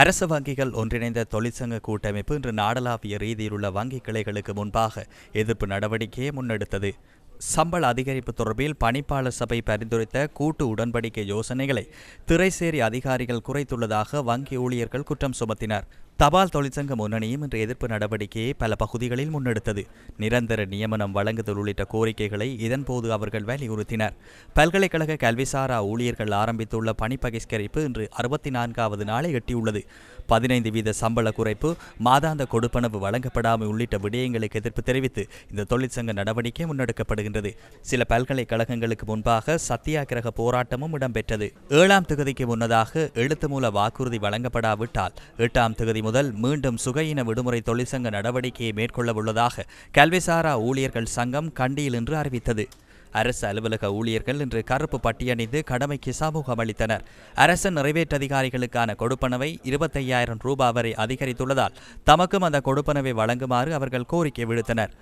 அரசு வங்கிகள் ஒன்றிணைந்த தொழிற்சங்க கூட்டமைப்பு இன்று நாடளாவிய ரீதியில் உள்ள வங்கி கிளைகளுக்கு முன்பாக எதிர்ப்பு நடவடிக்கையை முன்னெடுத்தது. சம்பள அதிகரிப்பு தொடர்பில் பணிப்பாளர் சபை பரிந்துரைத்த கூட்டு உடன்படிக்கை யோசனைகளை திரைசேரி அதிகாரிகள் குறைத்துள்ளதாக வங்கி ஊழியர்கள் குற்றம் சுமத்தினர். தபால் தொழிற்சங்க முன்னணியும் இன்று எதிர்ப்பு நடவடிக்கையை பல பகுதிகளில் முன்னெடுத்தது. நிரந்தர நியமனம் வழங்குதல் உள்ளிட்ட கோரிக்கைகளை இதன்போது அவர்கள் வலியுறுத்தினர். பல்கலைக்கழக கல்விசாரா ஊழியர்கள் ஆரம்பித்துள்ள பணி பகிஷ்கரிப்பு இன்று அறுபத்தி நான்காவது நாளை எட்டியுள்ளது. பதினைந்து வீத சம்பள குறைப்பு மாதாந்த கொடுப்பனவு வழங்கப்படாமல் உள்ளிட்ட விடயங்களுக்கு எதிர்ப்பு தெரிவித்து இந்த தொழிற்சங்க நடவடிக்கை முன்னெடுக்கப்படுகின்றது. சில பல்கலைக்கழகங்களுக்கு முன்பாக சத்தியாகிரக போராட்டமும் இடம்பெற்றது. ஏழாம் தொகுதிக்கு முன்னதாக எழுத்து மூல வாக்குறுதி வழங்கப்படாவிட்டால் எட்டாம் தொகுதி முதல் மீண்டும் சுகையின விடுமுறை தொழிற்சங்க நடவடிக்கையை மேற்கொள்ளவுள்ளதாக கல்விசாரா ஊழியர்கள் சங்கம் கண்டியில் இன்று அறிவித்தது. அரசு அலுவலக ஊழியர்கள் இன்று கருப்பு பட்டியணிந்து கடமைக்கு சமூகம் அளித்தனர். அரசு நிறைவேற்று அதிகாரிகளுக்கான கொடுப்பனவை இருபத்தையாயிரம் ரூபாய் வரை அதிகரித்துள்ளதால் தமக்கும் அந்த கொடுப்பனவை வழங்குமாறு அவர்கள் கோரிக்கை விடுத்தனர்.